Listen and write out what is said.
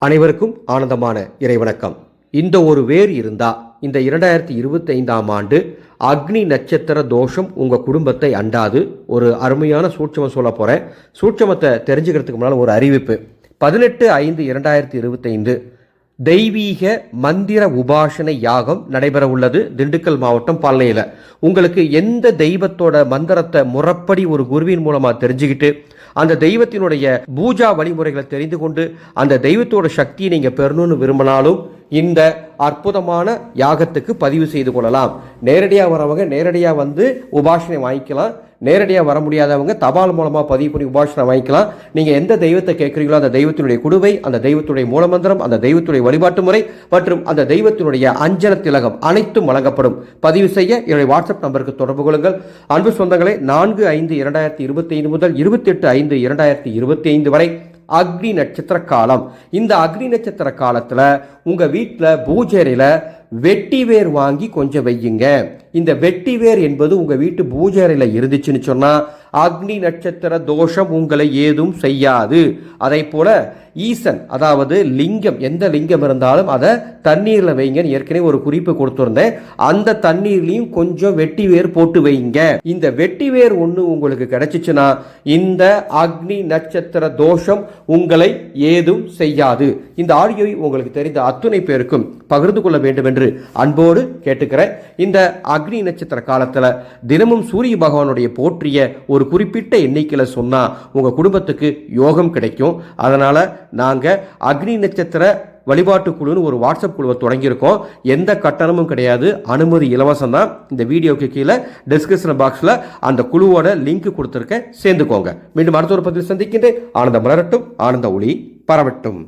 அனைவருக்கும் ஆனந்தமான இறைவணக்கம். இந்த ஒரு வேர் இருந்தா இந்த இரண்டாயிரத்தி இருபத்தி ஐந்தாம் ஆண்டு அக்னி நட்சத்திர தோஷம் உங்க குடும்பத்தை அண்டாது. ஒரு அருமையான சூட்சமம் சொல்ல போறேன். சூட்சமத்தை தெரிஞ்சுக்கிறதுக்கு முன்னால் ஒரு அறிவிப்பு. பதினெட்டு ஐந்து இரண்டாயிரத்தி இருபத்தைந்து தெய்வீக மந்திர உபாசனை யாகம் நடைபெற உள்ளது திண்டுக்கல் மாவட்டம் பல்லையில். உங்களுக்கு எந்த தெய்வத்தோட மந்திரத்தை முறப்படி ஒரு குருவின் மூலமாக தெரிஞ்சுக்கிட்டு அந்த தெய்வத்தினுடைய பூஜா வழிமுறைகளை தெரிந்து கொண்டு அந்த தெய்வத்தோட சக்தியை நீங்கள் பெறணும்னு விரும்பினாலும் இந்த அற்புதமான யாகத்துக்கு பதிவு செய்து கொள்ளலாம். நேரடியாக வரவங்க நேரடியாக வந்து உபாசனை வாங்கிக்கலாம். நேரடியாக வர முடியாதவங்க தபால் மூலமாக பதிவு பண்ணி உபாசனை வாங்கிக்கலாம். நீங்கள் எந்த தெய்வத்தை கேட்குறீங்களோ அந்த தெய்வத்தினுடைய குடுவை அந்த தெய்வத்துடைய மூலமந்திரம் அந்த தெய்வத்துடைய வழிபாட்டு முறை மற்றும் அந்த தெய்வத்தினுடைய அஞ்சன திலகம் அனைத்தும் வழங்கப்படும். பதிவு செய்ய என்னுடைய வாட்ஸ்அப் நம்பருக்கு தொடர்பு கொள்ளுங்கள். அன்பு சொந்தங்களை நான்கு ஐந்து இரண்டாயிரத்தி இருபத்தி ஐந்து முதல் இருபத்தி எட்டு ஐந்து இரண்டாயிரத்தி இருபத்தி ஐந்து வரை அக்னி நட்சத்திர காலம். இந்த அக்னி நட்சத்திர காலத்தில் உங்கள் வீட்டில் பூஜைறையில் வெட்டி வேர் வாங்கி கொஞ்சம் வையுங்க. இந்த வெட்டி வேர் என்பது உங்கள் வீட்டு பூஜைறையில் இருந்துச்சுன்னு சொன்னால் அக்னி நட்சத்திர தோஷம் உங்களை ஏதும் செய்யாது. அதே போல ஈசன் அதாவது லிங்கம் எந்த லிங்கம் இருந்தாலும் அதை தண்ணீரில் வைங்கன்னு ஏற்கனவே ஒரு குறிப்பு கொடுத்துருந்தேன். அந்த தண்ணீர்லையும் கொஞ்சம் வெட்டி வேர் போட்டு வைங்க. இந்த வெட்டி வேர் ஒன்று உங்களுக்கு கிடைச்சிச்சுன்னா இந்த அக்னி நட்சத்திர தோஷம் உங்களை ஏதும் செய்யாது. இந்த ஆடியோவை உங்களுக்கு தெரிந்த அத்துணை பேருக்கும் பகிர்ந்து கொள்ள வேண்டும் என்று அன்போடு கேட்டுக்கிறேன். இந்த அக்னி நட்சத்திர காலத்தில் தினமும் சூரிய பகவானுடைய போற்றிய ஒரு ஒரு குறிப்பிட்ட எண்ணிக்கையில் சொன்னால் உங்கள் குடும்பத்துக்கு யோகம் கிடைக்கும். அதனால் நாங்கள் அக்னி நட்சத்திர வழிபாட்டு குழுன்னு ஒரு வாட்ஸ்அப் குழுவை தொடங்கியிருக்கோம். எந்த கட்டணமும் கிடையாது. அனுமதி இலவசம் தான். இந்த வீடியோக்கு கீழே டிஸ்கிரிப்ஷன் பாக்ஸில் அந்த குழுவோட லிங்க் கொடுத்துருக்கேன். சேர்ந்துக்கோங்க. மீண்டும் அடுத்த ஒரு பதிவில் சந்திக்கின்றேன். ஆனந்த மலரட்டும். ஆனந்த ஒளி பரவட்டும்.